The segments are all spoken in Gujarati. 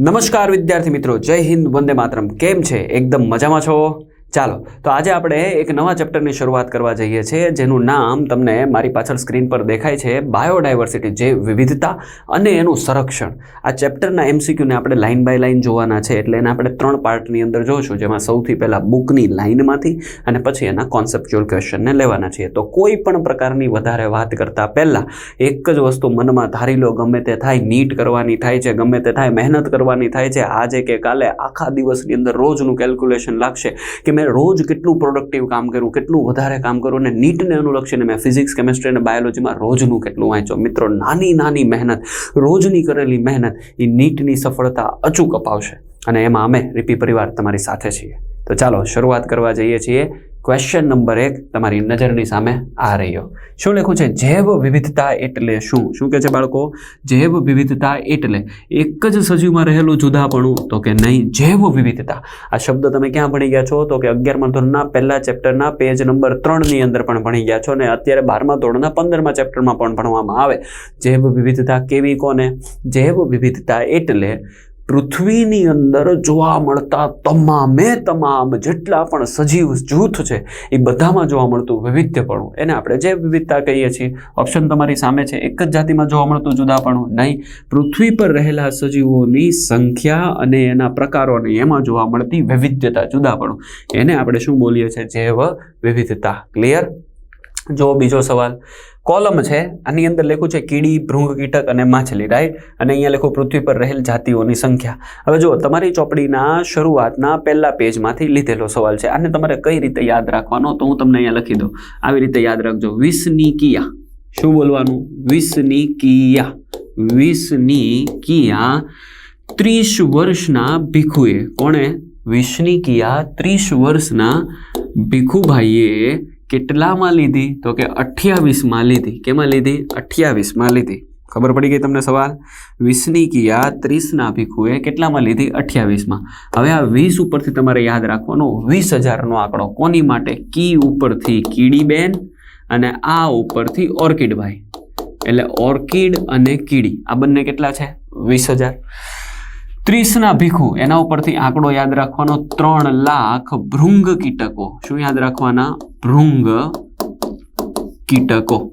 નમસ્કાર વિદ્યાર્થી મિત્રો જય હિન્દ વંદે માતરમ. કેમ છે? એકદમ મજામાં છો? ચાલો, તો આજે આપણે એક નવા ચેપ્ટરની શરૂઆત કરવા જઈએ છીએ, જેનું નામ તમને મારી પાછળ સ્ક્રીન પર દેખાય છે, બાયોડાયવર્સિટી, જે વિવિધતા અને એનું સંરક્ષણ. આ ચેપ્ટરના એમસીક્યુને આપણે લાઇન બાય લાઇન જોવાના છે, એટલે એને આપણે ત્રણ પાર્ટની અંદર જોઈશું જેમાં સૌથી પહેલાં બુકની લાઇનમાંથી અને પછી એના કોન્સેપ્ચ્યુઅલ ક્વેશ્ચનને લેવાના છીએ. તો કોઈ પણ પ્રકારની વધારે વાત કરતાં પહેલાં, એક જ વસ્તુ મનમાં ધારી લો, ગમે તે થાય, નીટ કરવાની થાય છે, ગમે તે થાય, મહેનત કરવાની થાય છે, આજે કે કાલે આખા દિવસની અંદર રોજનું કેલ્ક્યુલેશન લાગશે, કે મેં રોજ કેટલું પ્રોડક્ટિવ કામ કર્યું, કેટલું વધારે કામ કર્યું અને નીટને અનુલક્ષીને મેં ફિઝિક્સ કેમેસ્ટ્રી અને બાયોલોજીમાં રોજનું કેટલું વાંચ્યો. મિત્રો, નાની નાની મહેનત, રોજની કરેલી મહેનત, એ નીટની સફળતા અચૂક અપાવશે. અને એમાં અમે રીપી પરિવાર તમારી સાથે છીએ. તો ચાલો, શરૂઆત કરવા જઈએ છીએ. ક્વેશ્ચન નંબર એક તમારી નજરની સામે આ રહ્યો. શું લખ્યું છે? જૈવ વિવિધતા એટલે શું? શું કહે છે બાળકો? જૈવ વિવિધતા એટલે એક જ સજીવમાં રહેલું જુદાપણું, તો કે નહીં, જૈવ વિવિધતા. આ શબ્દ તમે ક્યાં ભણી ગયા છો? તો કે અગિયારમા ધોરણના પહેલા ચેપ્ટરના પેજ નંબર ત્રણની અંદર પણ ભણી ગયા છો અને અત્યારે બારમા ધોરણના પંદરમા ચેપ્ટરમાં પણ ભણવામાં આવે. જૈવ વિવિધતા કેવી કોને? જૈવ વિવિધતા એટલે પૃથ્વીની અંદર જોવા મળતા તમામે તમામ જેટલા પણ સજીવ જૂથ છે, એ બધામાં જોવા મળતું વૈવિધ્યપણું. એને આપણે જે વિવિધતા કહીએ છીએ ઓપ્શન તમારી સામે છે, એક જ જાતિમાં જોવા મળતું જુદાપણું નહીં. પૃથ્વી પર રહેલા સજીવોની સંખ્યા અને એના પ્રકારોને એમાં જોવા મળતી વૈવિધ્યતા, જુદાપણું. એને આપણે શું બોલીએ છીએ? જૈવ વિવિધતા ક્લિયર જો બીજો સવાલ. કોલમ છે, આની અંદર લખ્યું છે કીડી, ભૃંગ, કીટક અને માછલી રાઈટ અને અહીંયા લખ્યું પૃથ્વી પર રહેલ જાતિઓની સંખ્યા. હવે જો તમારી ચોપડીના શરૂઆતના પહેલા પેજમાંથી લીધેલો સવાલ છે. આને તમારે કઈ રીતે યાદ રાખવાનો? તો હું તમને અહીંયા લખી દઉં. આવી રીતે યાદ રાખજો. વીસની કિયા શું બોલવાનું? વીસની કિયા વીસની કિયા ત્રીસ વર્ષના ભીખુએ. કોણે? વીસની કિયા ત્રીસ વર્ષના ભીખુભાઈએ કેટલામાં લીધી? તો કે અઠ્યાવીસમાં લીધી. કેમાં લીધી? અઠ્યાવીસમાં લીધી. ખબર પડી ગઈ તમને સવાલ? વીસની કિયા ત્રીસના ભીખુએ કેટલામાં લીધી? અઠ્યાવીસમાં. હવે આ વીસ ઉપરથી તમારે યાદ રાખવાનો વીસ હજારનો આંકડો. કોની માટે? કી ઉપરથી કીડીબેન અને આ ઉપરથી ઓર્કિડભાઈ. એટલે ઓર્કિડ અને કીડી. આ બંને કેટલા છે? વીસ હજાર ત્રીસના ભીખુ, એના ઉપરથી આંકડો યાદ રાખવાનો ત્રણ લાખ ભૃંગ કીટકો. શું યાદ રાખવાના? ભૃંગ કીટકો.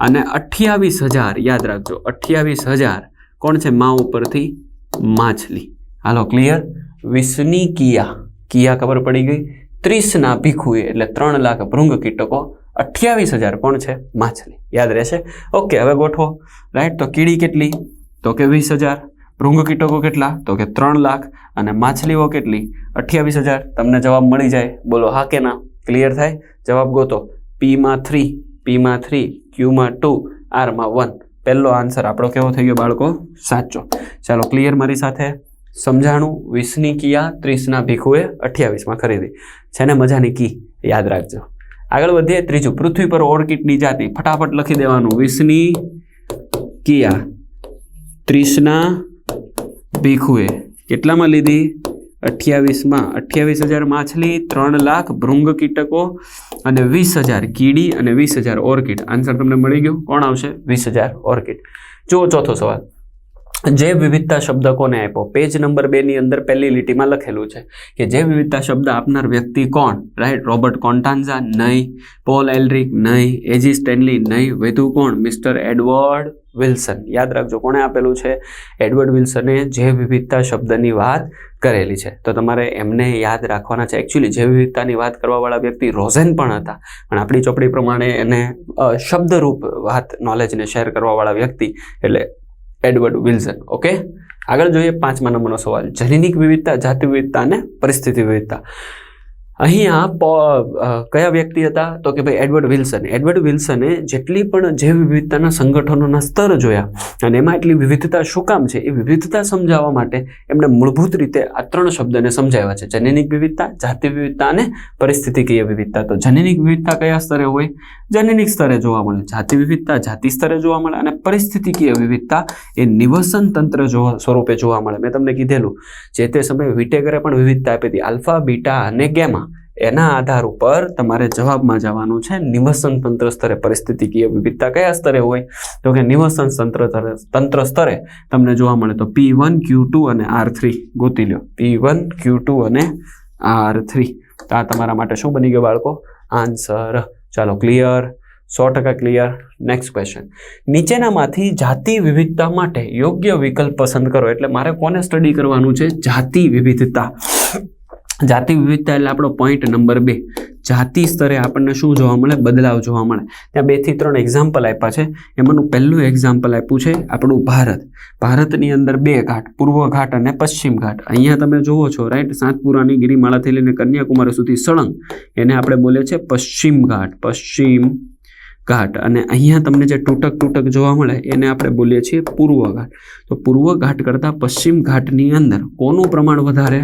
અને અઠ્યાવીસ હજાર, યાદ રાખજો, અઠ્યાવીસ હજાર. કોણ છે મા ઉપરથી? માછલી. હાલો ક્લિયર વીસની કિયા. કિયા ખબર પડી ગઈ? ત્રીસના ભીખુએ, એટલે ત્રણ લાખ ભૃંગ કીટકો, અઠ્યાવીસ હજાર. કોણ છે? માછલી. યાદ રહેશે? ઓકે, હવે ગોઠવો. રાઈટ, તો કીડી કેટલી? તો કે વીસ હજાર. ભૃંગ કીટકો કેટલા? તો કે ત્રણ લાખ. અને માછલીઓ કેટલી? અઠ્યાવીસ હજાર. તમને જવાબ મળી જાય. બોલો, હા કે ના? ક્લિયર થાય? જવાબ ગોતો. પીમાં થ્રી પીમાં થ્રી ક્યુમાં ટુ આરમાં વન પહેલો આન્સર આપણો કેવો થઈ ગયો બાળકો? સાચો. ચાલો ક્લિયર મારી સાથે? સમજાણું? વીસની કિયા ત્રીસના ભીખુએ અઠ્યાવીસમાં ખરીદી. છે ને મજાની કી, યાદ રાખજો. આગળ વધીએ. ત્રીજું, પૃથ્વી પર ઓર્કિડની જાતિ. ફટાફટ લખી દેવાનું. વીસની કિયા ત્રીસના ભીખુએ કેટલામાં લીધી? અઠ્યાવીસમાં. અઠ્યાવીસ હજાર માછલી, ત્રણ લાખ ભૃંગ કીટકો અને વીસ હજાર કીડી અને વીસ હજાર ઓર્કિડ આન્સર તમને મળી ગયો? કોણ આવશે? વીસ હજાર ઓર્કિડ જુઓ ચોથો સવાલ. જે વિવિધતા શબ્દ કોને આપ્યો? પેજ નંબર બેની અંદર પહેલી લીટીમાં લખેલું છે કે જે વિવિધતા શબ્દ આપનાર વ્યક્તિ કોણ? રાઈટ? Robert Constanza? નહીં. Paul Elric? નહીં. A G Stanley? નહીં. વધુ કોણ? Mister Edward Wilson. યાદ રાખજો, કોણે આપેલું છે? એડવર્ડ વિલ્સને જે વિવિધતા શબ્દની વાત કરેલી છે. તો તમારે એમને યાદ રાખવાના છે. એકચ્યુઅલી જે વિવિધતાની વાત કરવાવાળા વ્યક્તિ રોઝેન પણ હતા. પણ આપણી ચોપડી પ્રમાણે એને શબ્દરૂપ વાત નોલેજને શેર કરવાવાળા વ્યક્તિ એટલે એડવર્ડ વિલ્સન. ઓકે આગળ જોઈએ પાંચમા નંબરનો સવાલ. જનીનિક વિવિધતા, જાતિ વિવિધતા અને પરિસ્થિતિ વિવિધતા. અહીંયા કયા વ્યક્તિ હતા? તો કે ભાઈ એડવર્ડ વિલ્સન. એડવર્ડ વિલ્સને જેટલી પણ જૈવ વિવિધતાના સંગઠનોના સ્તર જોયા અને એમાં એટલી વિવિધતા શું કામ છે? એ વિવિધતા સમજાવવા માટે એમણે મૂળભૂત રીતે આ ત્રણ શબ્દને સમજાવ્યા છે. જનેનિક વિવિધતા, જાતિ વિવિધતા અને પરિસ્થિતિકીય વિવિધતા. તો જનેનિક વિવિધતા કયા સ્તરે હોય? જનેનિક સ્તરે જોવા મળે. જાતિ વિવિધતા, જાતિ સ્તરે જોવા મળે અને પરિસ્થિતિકીય વિવિધતા એ નિવસન તંત્ર જોવા સ્વરૂપે જોવા મળે. મેં તમને કીધેલું. જે તે સમયે વિટેગરે પણ વિવિધતા આપી હતી. આલ્ફા, બીટા અને ગેમા. એના આધાર ઉપર તમારે જવાબમાં જવાનું છે. નિવસન તંત્ર સ્તરે પરિસ્થિતિકીય વિવિધતા કયા સ્તરે હોય? તો કે નિવસન તંત્ર તંત્ર સ્તરે તમને જોવા મળે તો પી વન, ક્યુ ટુ અને આર થ્રી. ગોતી લો પી વન, ક્યુ ટુ અને આર થ્રી. તો આ તમારા માટે શું બની ગયું બાળકો? આન્સર. ચાલો, ક્લિયર. સો ટકા ક્લિયર. Next question. નીચેનામાંથી જાતિ વિવિધતા માટે યોગ્ય વિકલ્પ પસંદ કરો. એટલે મારે કોને સ્ટડી કરવાનું છે? જાતિ વિવિધતા. જાતિ વિવિધતા એટલે આપણો પોઈન્ટ નંબર બે. જાતિ સ્તરે આપણને શું જોવા મળે? બદલાવ જોવા મળે. ત્યાં બેથી ત્રણ એક્ઝામ્પલ આપ્યા છે. એમાંનું પહેલું એક્ઝામ્પલ આપ્યું છે આપણું ભારત. ભારતની અંદર બે ઘાટ, પૂર્વ ઘાટ અને પશ્ચિમ ઘાટ. અહીંયા તમે જુઓ છો રાઈટ સાતપુરાની ગિરિમાળાથી લઈને કન્યાકુમારી સુધી સળંગ. એને આપણે બોલીએ છીએ પશ્ચિમ ઘાટ પશ્ચિમ ઘાટ. અને અહીંયા તમને જે તૂટક તૂટક જોવા મળે, એને આપણે બોલીએ છીએ પૂર્વ ઘાટ. તો પૂર્વ ઘાટ કરતાં પશ્ચિમ ઘાટની અંદર કોનું પ્રમાણ વધારે?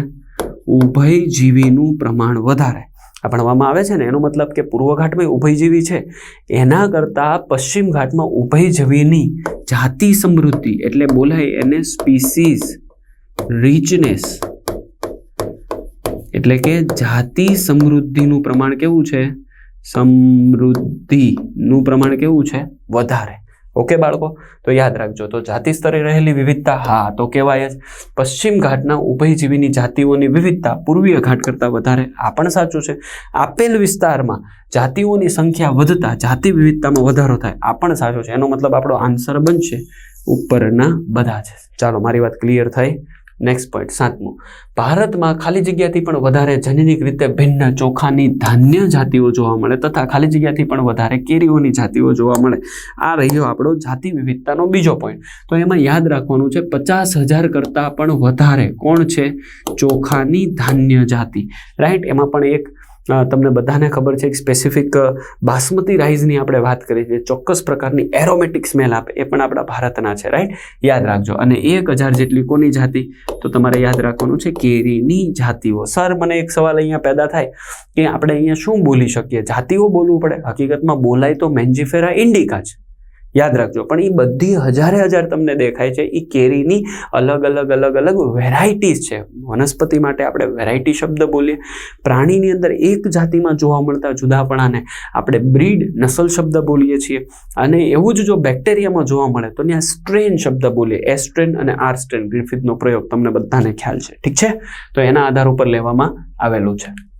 ઉભયજીવીનું પ્રમાણ વધારે. આ ભણવામાં આવે છે ને, એનો મતલબ કે પૂર્વ ઘાટમાં ઉભયજીવી છે, એના કરતાં પશ્ચિમ ઘાટમાં ઉભયજીવીની જાતિ સમૃદ્ધિ એટલે બોલાય એને સ્પીસીસ રીચનેસ. એટલે કે જાતિ સમૃદ્ધિનું પ્રમાણ કેવું છે? સમૃદ્ધિનું પ્રમાણ કેવું છે? વધારે. ઓકે બાળકો? તો યાદ રાખજો, તો જાતિ સ્તરે રહેલી વિવિધતા, હા, તો કહેવાય જ. પશ્ચિમ ઘાટના ઉભયજીવીની જાતિઓની વિવિધતા પૂર્વીય ઘાટ કરતાં વધારે આ પણ સાચું છે. આપેલ વિસ્તારમાં જાતિઓની સંખ્યા વધતા જાતિ વિવિધતામાં વધારો થાય, આ પણ સાચો છે. એનો મતલબ આપણો આન્સર બનશે ઉપરના બધા છે ચાલો, મારી વાત ક્લિયર થઈ. નેક્સ્ટ પોઈન્ટ સાતમું. ભારતમાં ખાલી જગ્યાથી પણ વધારે જનનિક રીતે ભિન્ન ચોખાની ધાન્ય જાતિઓ જોવા મળે તથા ખાલી જગ્યાથી પણ વધારે કેરીઓની જાતિઓ જોવા મળે. આ રહ્યો આપણો જાતિ વિવિધતાનો બીજો પોઈન્ટ તો એમાં યાદ રાખવાનું છે, પચાસ હજાર કરતાં પણ વધારે કોણ છે? ચોખાની ધાન્ય જાતિ. રાઈટ એમાં પણ એક તમને બધાને ખબર છે એક સ્પેસિફિક બાસમતી રાઈઝની આપણે વાત કરી છે ચોક્કસ પ્રકારની એરોમેટિક સ્મેલ આપે. એ પણ આપણા ભારતના છે રાઈટ યાદ રાખજો. અને એક હજાર જેટલી કોની જાતિ? તો તમારે યાદ રાખવાનું છે કેરીની જાતિઓ. સર, મને એક સવાલ અહીંયા પેદા થાય કે આપણે અહીંયા શું બોલી શકીએ? જાતિઓ બોલવું પડે? હકીકતમાં બોલાય તો મેન્જીફેરા ઇન્ડિકા છે યાદ રાખજો. પણ એ બધી હજારે હજાર તમને દેખાય છે. એ કેરીની અલગ અલગ અલગ અલગ વેરાયટીઝ છે. વનસ્પતિ માટે આપણે વેરાયટી શબ્દ બોલીએ. પ્રાણીની અંદર એક જાતિમાં જોવા મળતા જુદાપણાને આપણે બ્રીડ, નસલ શબ્દ બોલીએ છીએ. અને એવું જ જો બેક્ટેરિયામાં જોવા મળે તો ત્યાં સ્ટ્રેન શબ્દ બોલીએ. એ સ્ટ્રેન અને આર સ્ટ્રેન ગ્રિફિથનો પ્રયોગ તમને બધાને ખ્યાલ છે. ઠીક છે? તો એના આધાર ઉપર લેવામાં આવેલું છે.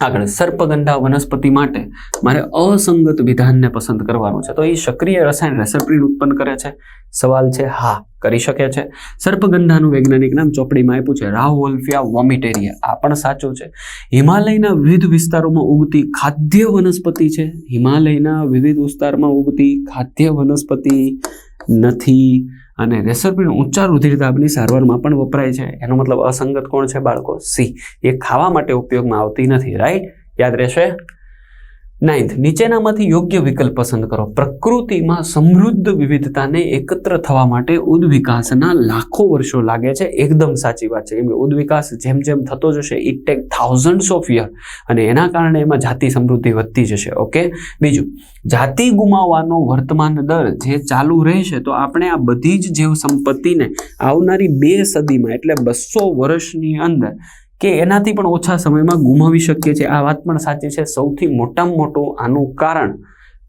આગળ સર્પગંધા વનસ્પતિ માટે મારે અસંગત વિધાનને પસંદ કરવાનું છે. તો એ સક્રિય રસાયણ રેસેપ્રિન ઉત્પન્ન કરે છે. સવાલ છે, હા, કરી શકે છે. સર્પગંધાનું વૈજ્ઞાનિક નામ ચોપડીમાં આપ્યું છે રાવોલ્ફિયા વોમિટેરિયા. આ પણ સાચું છે. હિમાલયના વિવિધ વિસ્તારોમાં ઉગતી ખાદ્ય વનસ્પતિ છે. હિમાલયના વિવિધ વિસ્તારમાં ઉગતી ખાદ્ય વનસ્પતિ નથી. અને રેસરપીણ ઊંચા રુધિરદાબની સારવારમાં પણ વપરાય છે. એનો મતલબ અસંગત કોણ છે બાળકો? સી. એ ખાવા માટે ઉપયોગમાં આવતી નથી રાઈટ યાદ રહેશે? નાઇન્થ, નીચેનામાંથી યોગ્ય વિકલ્પ પસંદ કરો. પ્રકૃતિમાં સમૃદ્ધ વિવિધતાને એકત્ર થવા માટે ઉદ્વિકાસના લાખો વર્ષો લાગે છે. એકદમ સાચી વાત છે. કેમ કે ઉદ્વિકાસ જેમ જેમ થતો જશે it take thousands of year અને એના કારણે એમાં જાતિ સમૃદ્ધિ વધતી જશે. ઓકે? બીજું, જાતિ ગુમાવવાનો વર્તમાન દર જે ચાલુ રહેશે, તો આપણે આ બધી જ જીવ સંપત્તિને આવનારી બે સદીમાં, એટલે બસો વર્ષની અંદર કે એનાથી પણ ઓછા સમયમાં ગુમાવી શકીએ છીએ. આ વાત પણ સાચી છે. સૌથી મોટામાં મોટું આનું કારણ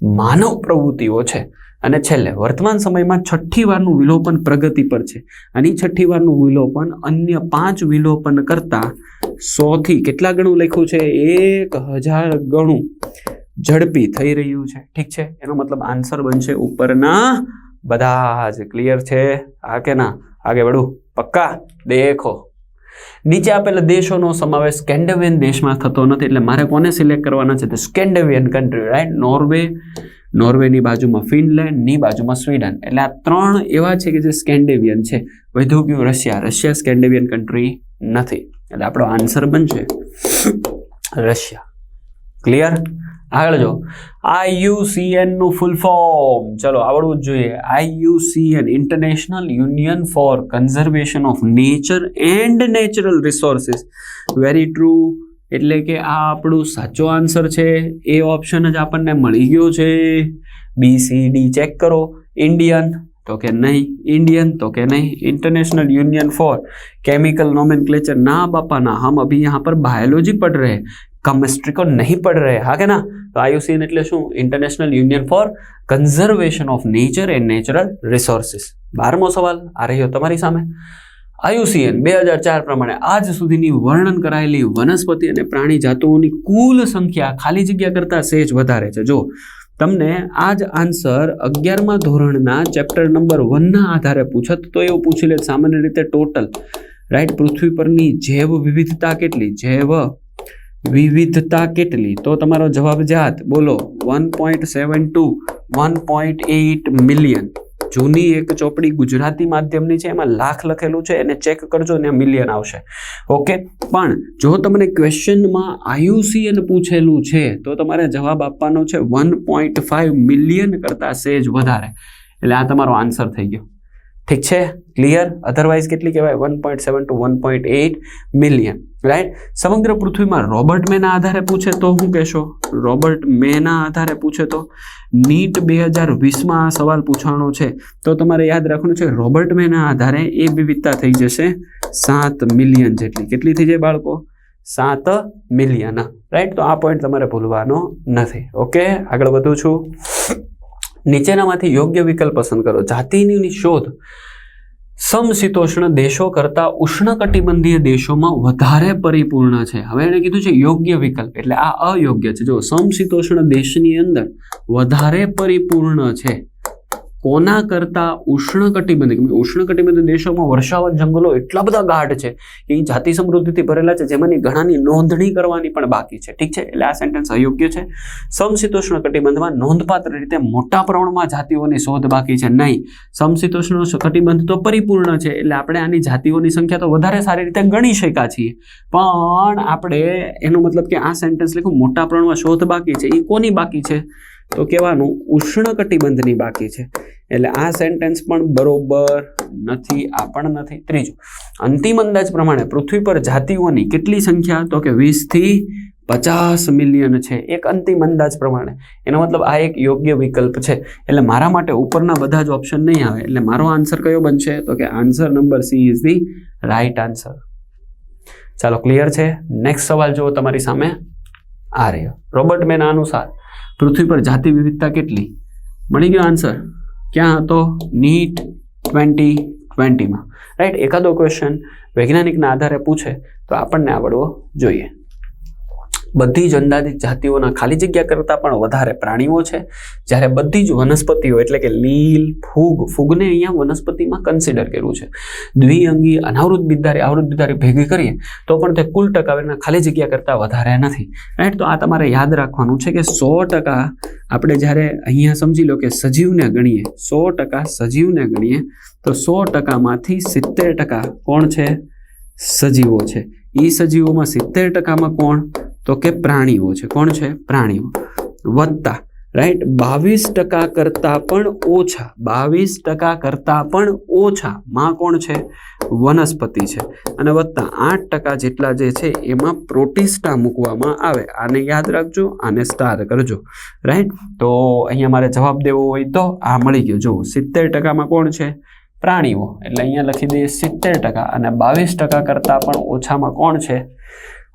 માનવ પ્રવૃત્તિઓ છે. અને છેલ્લે, વર્તમાન સમયમાં છઠ્ઠી વારનું વિલોપન પ્રગતિ પર છે. અને છઠ્ઠી વારનું વિલોપન અન્ય પાંચ વિલોપન કરતાં સોથી કેટલા ગણું લખ્યું છે? એક હજાર ગણું ઝડપી થઈ રહ્યું છે. ઠીક છે? એનો મતલબ આન્સર બનશે ઉપરના બધા જ. ક્લિયર છે? આ કે ના આગે વળું? પક્કા? દેખો. નીચે આપેલા દેશોનો સમાવેશ સ્કેન્ડેવિયન દેશમાં થતો નથી, એટલે મારે કોને સિલેક્ટ કરવાના છે? તો સ્કેન્ડેવિયન કન્ટ્રી રાઈટ નોર્વે નોર્વેની બાજુમાં ફિનલેન્ડની બાજુમાં સ્વીડન એટલે આ ત્રણ એવા છે કે જે સ્કેન્ડેવિયન છે. વધુ ગયું રશિયા. રશિયા સ્કેન્ડેવિયન કન્ટ્રી નથી. એટલે આપણો આન્સર બનશે રશિયા. ક્લિયર આગળ જો આઈયુસીએન નું ફૂલ ફોર્મ ચલો આવડવું જ જોઈએ IUCN International Union for Conservation of Nature and Natural Resources very true એટલે કે આ આપણું સાચો આન્સર છે એ ઓપ્શન જ આપણને મળી ગયો છે બી સી ડી ચેક કરો ઇન્ડિયન તો કે નહીં इंडियन तो क्या नहीं International Union for Chemical Nomenclature ना बापा ना हम अभी यहाँ पर बायोलॉजी पढ़ रहे हैं કમેસ્ટ્રીકો નહીં પડ રહે. હા કે ના? તો આયુસીએન એટલે શું? International union for conservation of nature and natural resources બારમો સવાલ આ રહ્યો તમારી સામે. આયુસીએન બે હજાર ચાર પ્રમાણે આજ સુધીની વર્ણન કરાયેલી વનસ્પતિ અને પ્રાણી જાતુઓની કુલ સંખ્યા ખાલી જગ્યા કરતાં સહેજ વધારે છે. જો તમને આ જ આન્સર અગિયારમા ધોરણના ચેપ્ટર નંબર વનના આધારે પૂછત તો એવું પૂછી લે, સામાન્ય રીતે ટોટલ. રાઈટ, પૃથ્વી પરની જૈવ વિવિધતા કેટલી? જૈવ વિવિધતા કેટલી? તો તમારો જવાબ જાત. બોલો one point seven two one point eight million જૂની એક ચોપડી ગુજરાતી માધ્યમની છે, એમાં લાખ લખેલું છે, એને ચેક કરજો ને મિલિયન આવશે. ઓકે? પણ જો તમને ક્વેશ્ચનમાં આયુસીએન પૂછેલું છે, તો તમારે જવાબ આપવાનો છે વન પોઈન્ટ ફાઇવ મિલિયન કરતાં સેજ વધારે. એટલે આ તમારો આન્સર થઈ ગયો. ઠીક છે? ક્લિયર અધરવાઇઝ કેટલી કહેવાય? One point seven two one point eight million right સમગ્ર પૃથ્વીમાં રોબર્ટ મેના આધારે પૂછે તો શું કહેશો? રોબર્ટ મેના આધારે પૂછે તો? નીટ બે હજાર વીસમાં આ સવાલ પૂછવાનો છે. તો તમારે યાદ રાખવાનું છે, રોબર્ટ મેના આધારે એ વિવિધતા થઈ જશે સાત મિલિયન જેટલી. કેટલી થઈ જાય બાળકો? સાત મિલિયન રાઈટ તો આ પોઈન્ટ તમારે ભૂલવાનો નથી. ઓકે આગળ વધું છું. નીચેનામાંથી યોગ્ય વિકલ્પ પસંદ કરો. જાતિની શોધ. સમશીતોષ્ણ દેશો કરતાં ઉષ્ણકટિબંધીય દેશોમાં વધારે પરિપૂર્ણ છે. હવે એણે કીધું છે યોગ્ય વિકલ્પ. એટલે આ અયોગ્ય છે. જો સમશીતોષ્ણ દેશની અંદર વધારે પરિપૂર્ણ છે. કોના કરતાં ઉષ્ણકટિબંધ ઉષ્ણકટિબંધ દેશોમાં વર્ષાવન જંગલો એટલા બધા ગાઢ છે કે એ જાતિ સમૃદ્ધિથી ભરેલા છે, જેમાંની ઘણાની નોંધણી કરવાની પણ બાકી છે. ઠીક છે? એટલે આ સેન્ટેન્સ અયોગ્ય છે. સમશીતોષ્ણ કટિબંધમાં નોંધપાત્ર રીતે મોટા પ્રમાણમાં જાતિઓની શોધ બાકી છે. નહીં. સમશીતોષ્ણ કટિબંધ તો પરિપૂર્ણ છે, એટલે આપણે આની જાતિઓની સંખ્યા તો વધારે સારી રીતે ગણી શક્યા છીએ. પણ આપણે એનો મતલબ કે આ સેન્ટેન્સ લખ્યું મોટા પ્રમાણમાં શોધ બાકી છે. એ કોની બાકી છે? તો કહેવાનું ઉષ્ણકટિબંધની બાકી છે. એટલે આ સેન્ટેન્સ પણ બરોબર નથી, આ પણ નથી. ત્રીજું, અંતિમ અંદાજ પ્રમાણે પૃથ્વી પર જાતિઓની કેટલી સંખ્યા? તો કે વીસથી પચાસ મિલિયન છે. એક અંતિમ અંદાજ પ્રમાણે. એનો મતલબ આ એક યોગ્ય વિકલ્પ છે. એટલે મારા માટે ઉપરના બધા જ ઓપ્શન નહીં આવે. એટલે મારો આન્સર કયો બનશે? તો કે answer number C is the right answer ચાલો ક્લિયર છે? નેક્સ્ટ સવાલ જુઓ તમારી સામે. આ રહ્યો રોબર્ટ મેના અનુસાર પૃથ્વી પર જાતિ વિવિધતા કેટલી? મળી ગયો આન્સર ક્યાં હતો? નીટ ટ્વેન્ટી ટ્વેન્ટીમાં રાઈટ એકાદો ક્વેશ્ચન વૈજ્ઞાનિકના આધારે પૂછે તો આપણને આવડવો જોઈએ. બધી જ અંદાજિત જાતિઓના ખાલી જગ્યા કરતાં પણ વધારે પ્રાણીઓ છે. જ્યારે બધી જ વનસ્પતિઓ એટલે કે લીલ, ફૂગ, ફૂગને અહીંયા વનસ્પતિમાં કન્સિડર કર્યું છે. દ્વિઅંગી, અનાવૃત બિદ્દારી આવૃત બિદ્દારી ભેગી કરીએ તો પણ તે કુલ ટકાવારીના ખાલી જગ્યા કરતાં વધારે નથી. રાઈટ તો આ તમારે યાદ રાખવાનું છે કે સો ટકા આપણે જ્યારે અહીંયા સમજી લો કે સજીવને ગણીએ, સો ટકા સજીવને ગણીએ, તો સો ટકામાંથી સિત્તેર ટકા કોણ છે? સજીવો છે. એ સજીવોમાં સિત્તેર ટકામાં કોણ? તો કે પ્રાણીઓ છે. કોણ છે? પ્રાણીઓ. વત્તા રાઈટ બાવીસ ટકા કરતાં પણ ઓછા, બાવીસ ટકા કરતાં પણ ઓછા. માં કોણ છે? વનસ્પતિ છે. અને વત્તા, આઠ ટકા જેટલા જે છે એમાં પ્રોટિસ્ટા મૂકવામાં આવે. આને યાદ રાખજો, આને સ્ટાર કરજો. રાઈટ તો અહીંયા મારે જવાબ દેવો હોય તો આ મળી ગયો. જુઓ, સિત્તેર ટકામાં કોણ છે? પ્રાણીઓ. એટલે અહીંયા લખી દઈએ સિત્તેર ટકા. અને બાવીસ ટકા કરતાં પણ ઓછામાં કોણ છે?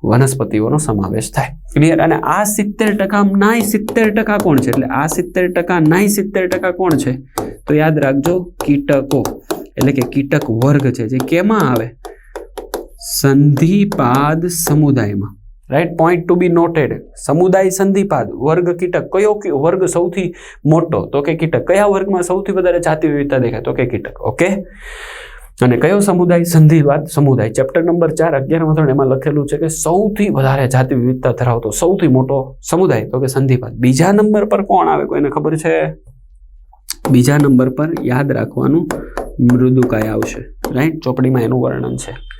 વનસ્પતિઓનો સમાવેશ થાય. ક્લિયર અને આ સિત્તેર ટકા નાય સિત્તેર ટકા કોણ છે? એટલે આ સિત્તેર ટકા નાય સિત્તેર ટકા કોણ છે? તો યાદ રાખજો, કીટકો. એટલે કે કીટક વર્ગ છે, જે કેમાં આવે? સંધિપાદ સમુદાયમાં. Right point to be noted સમુદાય સંધિપાદ, વર્ગ કીટક. કયો વર્ગ સૌથી મોટો? તો કે કીટક. કયા વર્ગમાં સૌથી વધારે જાતિ વિવિધતા દેખાય? તો કે કીટક. ઓકે અને કયો સમુદાય? સંધિવાદ સમુદાય. ચેપ્ટર નંબર ચાર, અગિયારમાં ધોરણ એમાં લખેલું છે કે સૌથી વધારે જાતિ વિવિધતા ધરાવતો, સૌથી મોટો સમુદાય તો કે સંધિવાદ. બીજા નંબર પર કોણ આવે? કોઈને ખબર છે? બીજા નંબર પર યાદ રાખવાનું મૃદુકાય આવશે. રાઈટ ચોપડીમાં એનું વર્ણન છે.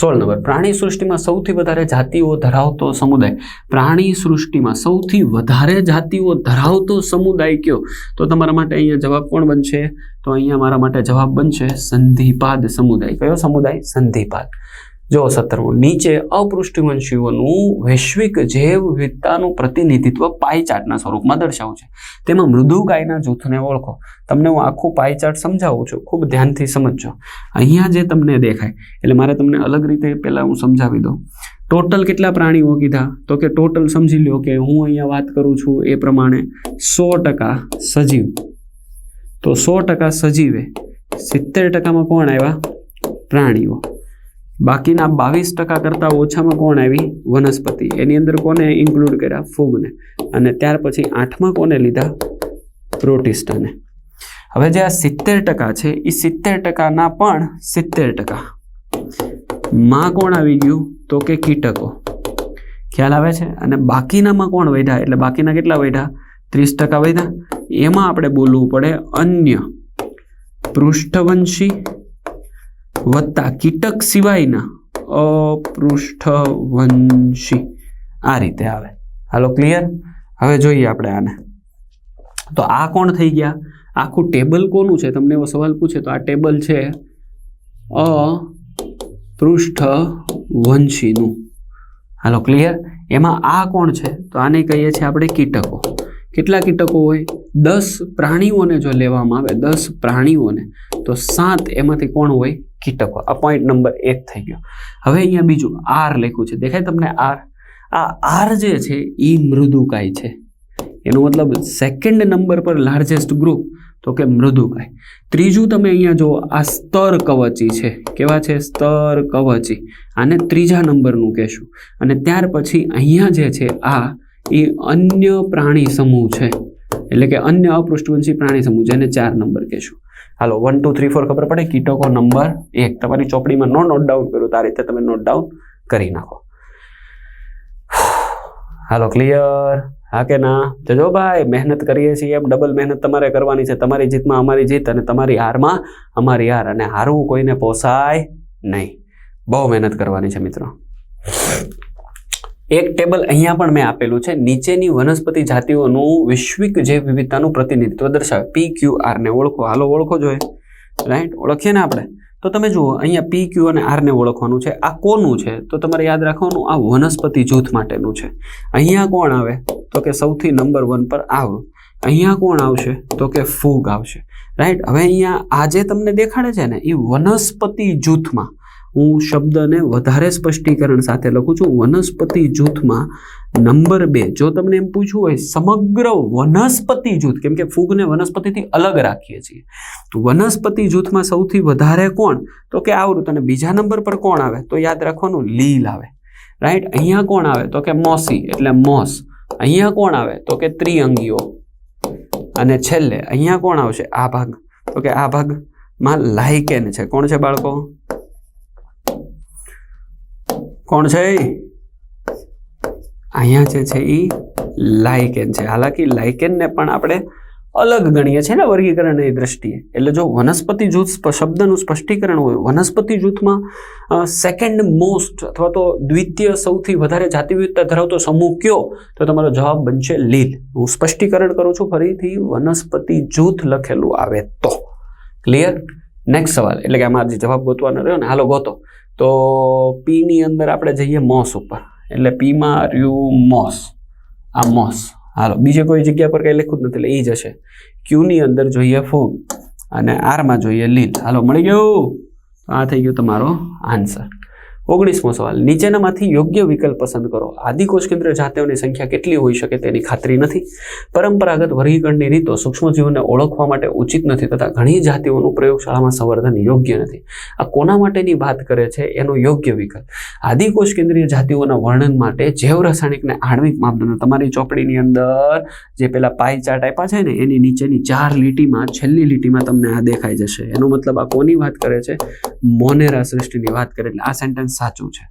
સોળ નંબર. પ્રાણી સૃષ્ટિમાં સૌથી વધારે જાતિઓ ધરાવતો સમુદાય. પ્રાણી સૃષ્ટિમાં સૌથી વધારે જાતિઓ ધરાવતો સમુદાય કયો? તો તમારા માટે અહીંયા જવાબ કોણ બનશે? તો અહીંયા મારા માટે જવાબ બનશે સંધિપાદ સમુદાય. કયો સમુદાય? સંધિપાદ. જો સત્તરમું, નીચે અપૃષ્ઠવંશીઓનું વૈશ્વિક જૈવ વિવિધતાનું પ્રતિનિધિત્વ પાઈ સ્વરૂપમાં દર્શાવું છે. તેમાં મૃદુકાયના જૂથને ઓળખો. તમને હું આખું પાઈ સમજાવું છું. ખૂબ ધ્યાનથી સમજજો. અહીંયા જે તમને દેખાય, એટલે મારે તમને અલગ રીતે પહેલાં હું સમજાવી દઉં. ટોટલ કેટલા પ્રાણીઓ કીધા? તો કે ટોટલ સમજી લો કે હું અહીંયા વાત કરું છું એ પ્રમાણે સો ટકા સજીવ. તો સો ટકા સજીવે સિત્તેર ટકામાં કોણ આવ્યા? પ્રાણીઓ. બાકીના બાવીસ ટકા કરતાં ઓછામાં કોણ આવી? વનસ્પતિ. એની અંદર કોને ઇન્ક્લુડ કર્યા? ફૂગને. અને ત્યાર પછી આઠમાં કોને લીધા? પ્રોટિસ્ટને. હવે જે આ સિત્તેર ટકા છે એ સિત્તેર ટકાના પણ સિત્તેર ટકા. માં કોણ આવી ગયું? તો કે કીટકો. ખ્યાલ આવે છે? અને બાકીનામાં કોણ વધ્યા? એટલે બાકીના કેટલા વધ્યા? ત્રીસ ટકા વધ્યા. એમાં આપણે બોલવું પડે અન્ય પૃષ્ઠવંશી વત્તા કીટક સિવાયના અપૃષ્ઠવંશી. આ રીતે આવે. હાલો ક્લિયર હવે જોઈએ આપણે આને. તો આ કોણ થઈ ગયા? આખું ટેબલ કોનું છે? તમને એવો સવાલ પૂછે તો આ ટેબલ છે અ પૃષ્ઠવંશીનું હાલો ક્લિયર એમાં આ કોણ છે? તો આને કહીએ છીએ આપણે કીટકો. કેટલા કીટકો હોય? દસ પ્રાણીઓને જો લેવામાં આવે, દસ પ્રાણીઓને, તો સાત એમાંથી કોણ હોય? કીટકો. આ પોઈન્ટ નંબર એક થઈ ગયો. હવે અહીંયા બીજું આર લખ્યું છે. દેખાય તમને આર આ આર જે છે એ મૃદુકાય છે. એનો મતલબ સેકન્ડ નંબર પર લાર્જેસ્ટ ગ્રુપ તો કે મૃદુકાય. ત્રીજું તમે અહીંયા જો આ સ્તર કવચી છે. કેવા છે? સ્તર કવચી. આને ત્રીજા નંબરનું કહેશું. અને ત્યાર પછી અહીંયા જે છે, આ એ અન્ય પ્રાણી સમૂહ છે. એટલે કે અન્ય અપૃષ્ઠવંશી પ્રાણી સમૂહ જેને ચાર નંબર કહેશું. Hello one two three four ખબર પડે? કીટકો નંબર એક. તમારી ચોપડીમાં નો નોટ ડાઉન કર્યું તો રીતે તમે નોટ ડાઉન કરી નાખો. હાલો ક્લિયર હા કે ના? જજો ભાઈ, મહેનત કરીએ છીએ એમ. ડબલ મહેનત તમારે કરવાની છે. તમારી જીતમાં અમારી જીત અને તમારી હારમાં અમારી હાર. અને હારવું કોઈને પોસાય નહીં. બહુ મહેનત કરવાની છે, મિત્રો. એક ટેબલ અહીંયા પણ મેં આપેલું છે. નીચેની વનસ્પતિ જાતિઓનું વૈશ્વિક જૈવ વિવિધતાનું પ્રતિનિધિત્વ દર્શાવે. પી ક્યુ આરને ઓળખો. હાલો, ઓળખો જોઈએ. રાઈટ? ઓળખીએ ને આપણે? તો તમે જુઓ, અહીંયા પી ક્યુ અને આરને ઓળખવાનું છે. આ કોનું છે? તો તમારે યાદ રાખવાનું, આ વનસ્પતિ જૂથ માટેનું છે. અહીંયા કોણ આવે? તો કે સૌથી નંબર વન પર આવડું અહીંયા કોણ આવશે? તો કે ફૂગ આવશે. રાઈટ? હવે અહીંયા આ જે તમને દેખાડે છે ને, એ વનસ્પતિ જૂથમાં હું શબ્દને વધારે સ્પષ્ટીકરણ સાથે લખું છું. વનસ્પતિ જૂથમાં નંબર બે, જો તમને એમ પૂછવું હોય, સમગ્ર વનસ્પતિ જૂથ, કેમ કે ફૂગને વનસ્પતિથી અલગ રાખીએ છીએ. વનસ્પતિ જૂથમાં સૌથી વધારે કોણ? તો કે આવૃત, અને બીજા નંબર પર કોણ આવે? તો યાદ રાખવાનું, લીલ આવે. રાઈટ અહીંયા કોણ આવે? તો કે મોસી, એટલે મોસ. અહીંયા કોણ આવે? તો કે ત્રિઅંગીઓ. અને છેલ્લે, અહીંયા કોણ આવશે? આ ભાગ. તો કે આ ભાગમાં લાઇકેન છે. કોણ છે બાળકો? કોણ છે અહીંયા જે છે એ લાઇકેન છે. હાલાકી લાઇકેનને પણ આપણે અલગ ગણીએ છીએ ને વર્ગીકરણની દ્રષ્ટિએ. એટલે જો વનસ્પતિ જૂથ શબ્દનું સ્પષ્ટીકરણ હોય, વનસ્પતિ જૂથમાં સેકન્ડ મોસ્ટ અથવા તો દ્વિતીય સૌથી વધારે જાતિવિધતા ધરાવતો સમૂહ કયો? તો તમારો જવાબ બનશે લીલ. હું સ્પષ્ટીકરણ કરું છું, ફરીથી વનસ્પતિ જૂથ લખેલું આવે તો. ક્લિયર નેક્સ્ટ સવાલ. એટલે કે આમાં જે જવાબ ગોતવાનો રહ્યો ને, હાલો ગોતો. તો પીની અંદર આપણે જઈએ મોસ ઉપર. એટલે પીમાં રહ્યું મોસ. આ મોસ. હાલો, બીજે કોઈ જગ્યા પર કંઈ લખ્યું જ નથી, એટલે એ જ હશે. ક્યુની અંદર જોઈએ ફૂગ અને આરમાં જોઈએ લીલ. હાલો, મળી ગયું? આ થઈ ગયો તમારો આન્સર. ઓગણીસમો સવાલ, નીચેનામાંથી યોગ્ય વિકલ્પ પસંદ કરો. આદિકોષ કેન્દ્ર જાતિઓની સંખ્યા કેટલી હોઈ શકે તેની ખાતરી નથી. પરંપરાગત વર્ગીકરણની રીતો સૂક્ષ્મજીવોને ઓળખવા માટે ઉચિત નથી તથા ઘણી જાતિઓનું પ્રયોગશાળામાં સંવર્ધન યોગ્ય નથી. આ કોના માટેની વાત કરે છે એનો યોગ્ય વિકલ્પ. આદિકોષ કેન્દ્રીય જાતિઓના વર્ણન માટે જૈવ રાસાયણિક અને આણ્વિક માપદંડો, તમારી ચોપડીની અંદર જે પેલા પાઈ ચાર્ટ આપ્યા છે ને, એની નીચેની ચાર લીટીમાં, છેલ્લી લીટીમાં તમને આ દેખાઈ જશે. એનો મતલબ આ કોની વાત કરે છે? મોનેરા સૃષ્ટિની વાત કરે. એટલે આ સેન્ટેન્સ સાચું છે.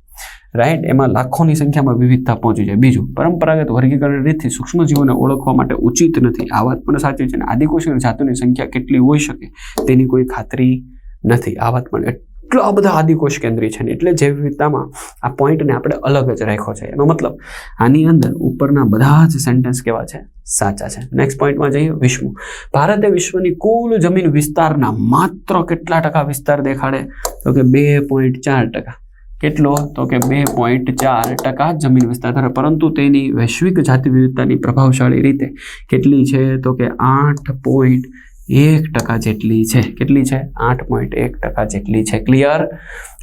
રાઈટ એમાં લાખોની સંખ્યામાં વિવિધતા પહોંચી જાય. બીજું, પરંપરાગત વર્ગીકરણ રીતથી સૂક્ષ્મજીવોને ઓળખવા માટે ઉચિત નથી. આ વાત પણ સાચી છે અને આદિકોષની જાતોની સંખ્યા કેટલી હોઈ શકે તેની કોઈ ખાતરી નથી. આ વાત પણ એટલા બધા આદિકોષ કેન્દ્રી છે ને એટલે જે વિવિધતામાં આ પોઈન્ટને આપણે અલગ જ રાખ્યો છે. એનો મતલબ આની અંદર ઉપરના બધા જ સેન્ટેન્સ કેવા છે? સાચા છે. નેક્સ્ટ પોઈન્ટમાં જઈએ, વિશ્વ. ભારતે વિશ્વની કુલ જમીન વિસ્તારના માત્ર કેટલા ટકા વિસ્તાર દેખાડે? તો કે બે પોઈન્ટ ચાર ટકા. કેટલો? તો કે બે પોઈન્ટ ચાર ટકા જમીન વિસ્તાર. ધરાવે પરંતુ તેની વૈશ્વિક જાતિ વિવિધતાની પ્રભાવશાળી રીતે કેટલી છે? તો કે આઠ પોઈન્ટ એક ટકા જેટલી છે. કેટલી છે? આઠ પોઈન્ટ એક ટકા જેટલી છે. ક્લિયર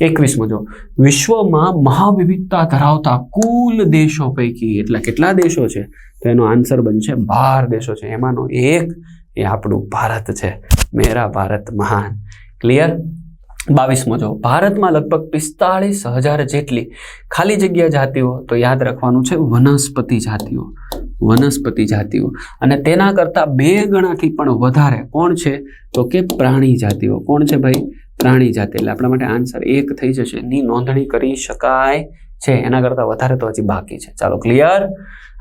એકવીસમો જો. વિશ્વમાં મહાવિવિધતા ધરાવતા કુલ દેશો પૈકી એટલા કેટલા દેશો છે? તો એનો આન્સર બનશે બાર દેશો છે. એમાંનો એક એ આપણું ભારત છે. મેરા ભારત મહાન. ક્લિયર બાવીસમો જો, ભારતમાં લગભગ પિસ્તાળીસ હજાર જેટલી ખાલી જગ્યા જાતિઓ, તો યાદ રાખવાનું છે વનસ્પતિ જાતિઓ વનસ્પતિ જાતિઓ. અને તેના કરતાં બે ગણાથી પણ વધારે કોણ છે? તો કે પ્રાણી જાતિઓ. કોણ છે ભાઈ? પ્રાણી જાતિ. એટલે આપણા માટે આન્સર એક થઈ જશે. ની નોંધણી કરી શકાય છે, એના કરતાં વધારે તો હજી બાકી છે. ચાલો ક્લિયર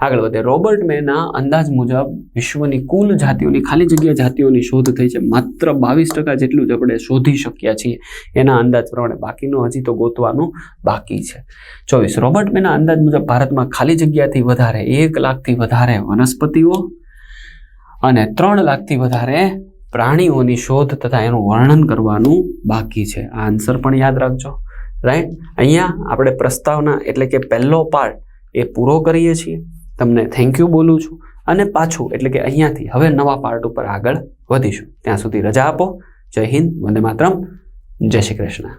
આગળ વધે રોબર્ટ મેના અંદાજ મુજબ વિશ્વની કુલ જાતિઓની, ખાલી જગ્યા જાતિઓની શોધ થઈ છે. માત્ર બાવીસ ટકા જેટલું જ આપણે શોધી શક્યા છીએ. એના અંદાજ પ્રમાણે બાકીનું હજી તો ગોતવાનું બાકી છે. ચોવીસ, રોબર્ટ મેના અંદાજ મુજબ ભારતમાં ખાલી જગ્યાથી વધારે એક લાખથી વધારે વનસ્પતિઓ અને ત્રણ લાખથી વધારે પ્રાણીઓની શોધ તથા એનું વર્ણન કરવાનું બાકી છે. આ આન્સર પણ યાદ રાખજો. રાઈટ અહીંયા આપણે પ્રસ્તાવના એટલે કે પહેલો પાર્ટ એ પૂરો કરીએ છીએ. તમને થેન્ક યુ બોલું છું. અને પાછું એટલે કે અહીંયાથી હવે નવા પાર્ટ ઉપર આગળ વધીશું. ત્યાં સુધી રજા આપો. જય હિન્દ, વંદે માતરમ. જય શ્રી કૃષ્ણ.